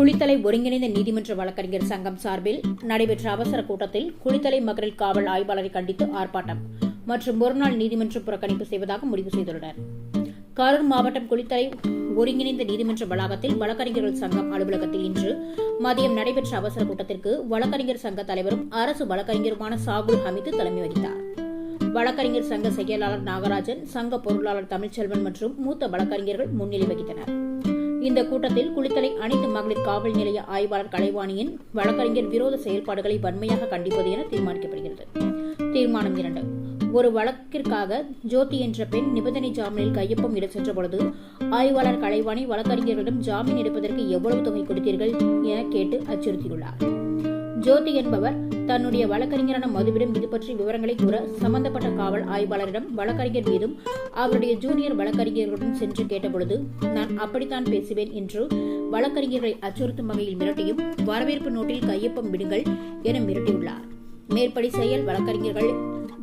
குளித்தலை ஒருங்கிணைந்த நீதிமன்ற வழக்கறிஞர் சங்கம் சார்பில் நடைபெற்ற அவசர கூட்டத்தில் குளித்தலை மகளிர் காவல் ஆய்வாளரை கண்டித்து ஆர்ப்பாட்டம் மற்றும் ஒருநாள் நீதிமன்றம் புறக்கணிப்பு செய்வதாக முடிவு செய்துள்ளனர். கரூர் மாவட்டம் குளித்தலை ஒருங்கிணைந்த நீதிமன்ற வளாகத்தில் வழக்கறிஞர்கள் சங்கம் அலுவலகத்தில் இன்று மதியம் நடைபெற்ற அவசர கூட்டத்திற்கு வழக்கறிஞர் சங்க தலைவரும் அரசு வழக்கறிஞருமான சாகுல் ஹமீது தலைமை வகித்தார். வழக்கறிஞர் சங்க செயலாளர் நாகராஜன் சங்க பொருளாளர் தமிழ்ச்செல்வன் மற்றும் மூத்த வழக்கறிஞர்கள் முன்னிலை வகித்தனர். இந்த கூட்டத்தில் குளித்தலை அனைத்து மகளிர் காவல் நிலைய ஆய்வாளர் கலைவாணியின் வழக்கறிஞர் விரோத செயல்பாடுகளை வன்மையாக கண்டிப்பது என தீர்மானிக்கப்படுகிறது. தீர்மானம் இரண்டு. ஒரு வழக்கிற்காக ஜோதி என்ற பெண் நிபந்தனை ஜாமீனில் கையொப்பம் இட சென்ற பொழுது ஆய்வாளர் கலைவாணி வழக்கறிஞர்களிடம் ஜாமீன் எடுப்பதற்கு எவ்வளவு தொகை கொடுத்தீர்கள் என கேட்டு அச்சுறுத்தியுள்ளார். ஜோதி என்பவர் தன்னுடைய வழக்கறிஞரான மதுவிடம் இது பற்றி விவரங்களை கூற சம்பந்தப்பட்ட காவல் ஆய்வாளரிடம் வழக்கறிஞர் மீதும் அவருடைய ஜூனியர் வழக்கறிஞர்களுடன் சென்று கேட்டபொழுது நான் அப்படித்தான் பேசுவேன் என்று வழக்கறிஞர்களை அச்சுறுத்தும் வகையில் மிரட்டியும் வரவேற்பு நோட்டில் கையொப்பம் விடுங்கள் என மிரட்டியுள்ளார். மேற்படி செயல் வழக்கறிஞர்கள்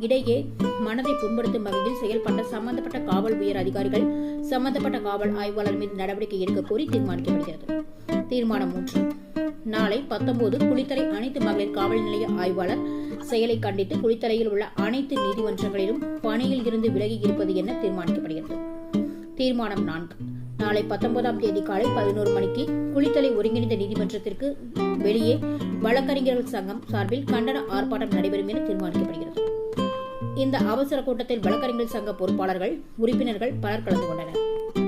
இடையே மனதை புண்படுத்தும் வகையில் செயல்பட்ட சம்பந்தப்பட்ட காவல் உயர் அதிகாரிகள் சம்பந்தப்பட்ட காவல் ஆய்வாளர் மீது நடவடிக்கை எடுக்க கோரி தீர்மானிக்கப்படுகிறது. தீர்மானம் மூன்று. நாளை பத்தொன்பது குளித்தலை அனைத்து மகளிர் காவல் நிலைய ஆய்வாளர் செயலை கண்டித்து குளித்தலையில் உள்ள அனைத்து நீதிமன்றங்களிலும் பணியில் இருந்து விலகி இருப்பது என தீர்மானிக்கப்படுகிறது. தீர்மானம் நான்கு. நாளை பத்தொன்பதாம் தேதி காலை பதினோரு மணிக்கு குளித்தலை ஒருங்கிணைந்த நீதிமன்றத்திற்கு வெளியே வழக்கறிஞர்கள் சங்கம் சார்பில் கண்டன ஆர்ப்பாட்டம் நடைபெறும் என தீர்மானிக்கப்படுகிறது. இந்த அவசர கூட்டத்தில் வழக்கறிஞர்கள் சங்க பொறுப்பாளர்கள் உறுப்பினர்கள் பலர் கலந்து கொண்டனர்.